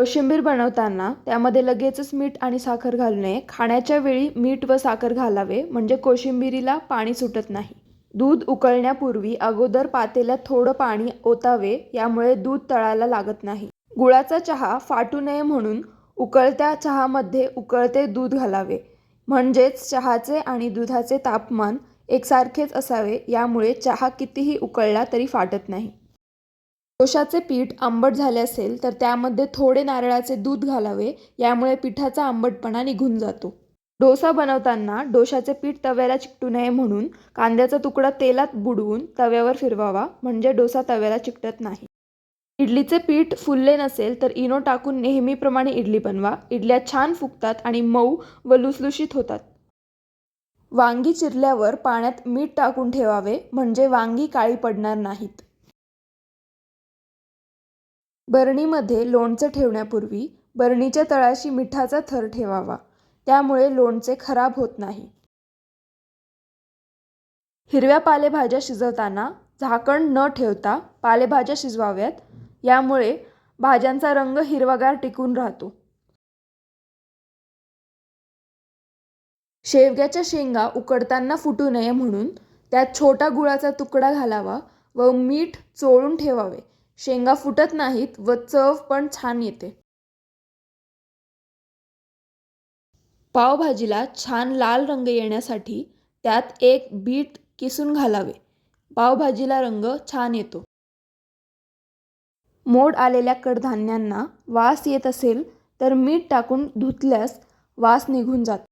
कोशिंबीर बनवताना त्यामध्ये लगेचच मीठ आणि साखर घालू नये खाण्याच्या वेळी मीठ व साखर घालावे म्हणजे कोशिंबिरीला पाणी सुटत नाही. दूध उकळण्यापूर्वी अगोदर पातेल्यात थोडं पाणी ओतावे यामुळे दूध तळायला लागत नाही. गुळाचा चहा फाटू नये म्हणून उकळत्या चहामध्ये उकळते दूध घालावे. म्हणजेच चहाचे आणि दुधाचे तापमान एकसारखेच असावे यामुळे चहा कितीही उकळला तरी फाटत नाही. डोशाचे पीठ आंबट झाले असेल तर त्यामध्ये थोडे नारळाचे दूध घालावे. यामुळे पिठाचा आंबटपणा निघून जातो. डोसा बनवताना डोशाचे पीठ तव्याला चिकटू नये म्हणून कांद्याचा तुकडा तेलात बुडवून तव्यावर फिरवावा म्हणजे डोसा तव्याला चिकटत नाही. इडलीचे पीठ फुलले नसेल तर इनो टाकून नेहमीप्रमाणे इडली बनवा. इडल्या छान फुगतात आणि मऊ व लुसलुशीत होतात. वांगी चिरल्यावर पाण्यात मीठ टाकून ठेवावे म्हणजे वांगी काळी पडणार नाहीत. बरणीमध्ये लोणचं ठेवण्यापूर्वी बरणीच्या तळाशी मिठाचा थर ठेवावा. त्यामुळे लोणचे खराब होत नाही. हिरव्या पालेभाज्या शिजवताना झाकण न ठेवता पालेभाज्या शिजवाव्यात. यामुळे भाज्यांचा रंग हिरवागार टिकून राहतो. शेवग्याच्या शेंगा उकडताना फुटू नये म्हणून त्यात छोटा गुळाचा तुकडा घालावा व मीठ चोळून ठेवावे. शेंगा फुटत नाहीत व चव पण छान येते. पावभाजीला छान लाल रंग येण्यासाठी त्यात एक बीट किसून घालावे. पावभाजीला रंग छान येतो. मोड आलेल्या कडधान्यांना वास येत असेल तर मीठ टाकून धुतल्यास वास निघून जातो.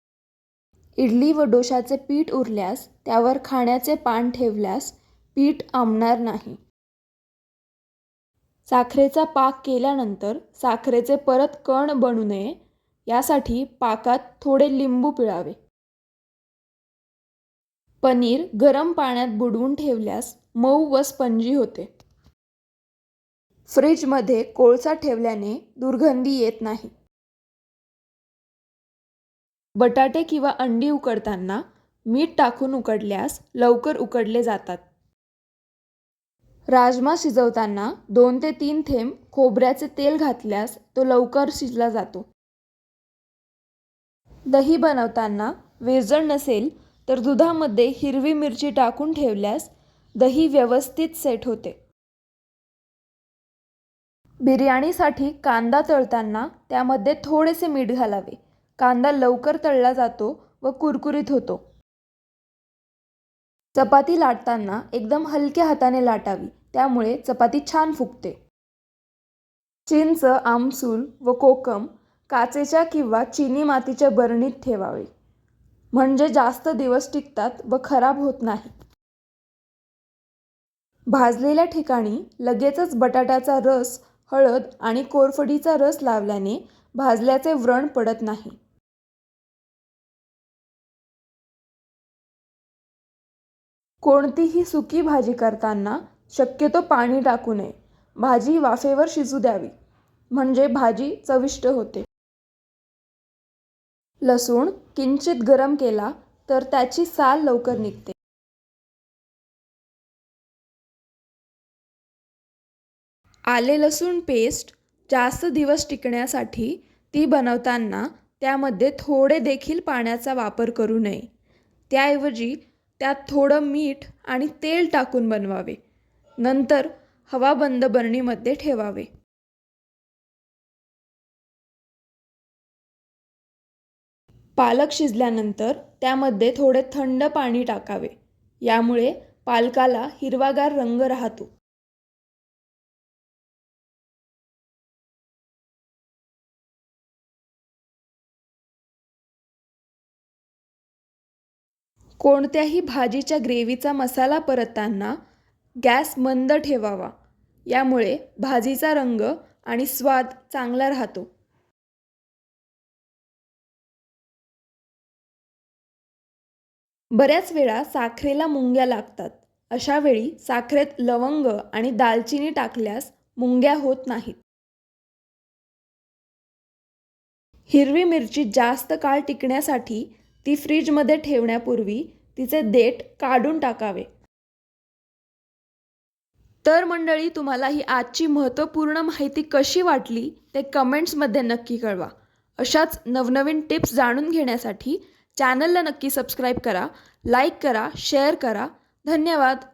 इडली व डोशाचे पीठ उरल्यास त्यावर खाण्याचे पान ठेवल्यास पीठ आंबणार नाही. साखरेचा पाक केल्यानंतर साखरेचे परत कण बनू नये यासाठी पाकात थोडे लिंबू पिळावे. पनीर गरम पाण्यात बुडवून ठेवल्यास मऊ व स्पंजी होते. फ्रीजमध्ये कोळसा ठेवल्याने दुर्गंधी येत नाही. बटाटे किंवा अंडी उकडताना मीठ टाकून उकडल्यास लवकर उकडले जातात. राजमा शिजवताना दोन ते तीन थेंब खोबऱ्याचे तेल घातल्यास तो लवकर शिजला जातो. दही बनवताना वेजण नसेल तर दुधामध्ये हिरवी मिरची टाकून ठेवल्यास दही व्यवस्थित सेट होते. बिर्याणीसाठी कांदा तळताना त्यामध्ये थोडेसे मीठ घालावे. कांदा लवकर तळला जातो व कुरकुरीत होतो. चपाती लाटताना एकदम हलक्या हाताने लाटावी त्यामुळे चपाती छान फुगते. चिंच आमसूल व कोकम काचेच्या किंवा चिनी मातीच्या बरणीत ठेवावे. म्हणजे जास्त दिवस टिकतात व खराब होत नाही. भाजलेल्या ठिकाणी लगेचच बटाट्याचा रस हळद आणि कोरफडीचा रस लावल्याने भाजल्याचे व्रण पडत नाही. कोणतीही सुकी भाजी करताना शक्यतो पाणी टाकू नये. भाजी वाफेवर शिजू द्यावी. म्हणजे भाजी चविष्ट होते. लसूण किंचित गरम केला तर त्याची साल लवकर निघते. आले लसूण पेस्ट जास्त दिवस टिकण्यासाठी ती बनवताना त्यामध्ये थोडे देखील पाण्याचा वापर करू नये. त्याऐवजी त्यात थोडं मीठ आणि तेल टाकून बनवावे. नंतर हवाबंद बरणीमध्ये ठेवावे. पालक शिजल्यानंतर त्यामध्ये थोडे थंड पाणी टाकावे. यामुळे पालकाला हिरवागार रंग राहतो. कोणत्याही भाजीच्या ग्रेव्हीचा मसाला परतताना गॅस मंद ठेवावा. यामुळे भाजीचा रंग आणि स्वाद चांगला राहतो. बऱ्याच वेळा साखरेला मुंग्या लागतात. अशा वेळी साखरेत लवंग आणि दालचिनी टाकल्यास मुंग्या होत नाहीत. हिरवी मिरची जास्त काळ टिकण्यासाठी ती फ्रीजमध्ये ठेवण्यापूर्वी तिचे देठ काढून टाकावे. तर मंडळी तुम्हाला ही आजची महत्त्वपूर्ण माहिती कशी वाटली ते कमेंट्समध्ये नक्की कळवा. अशाच नवनवीन टिप्स जाणून घेण्यासाठी चॅनलला नक्की सबस्क्राईब करा लाईक करा शेअर करा. धन्यवाद!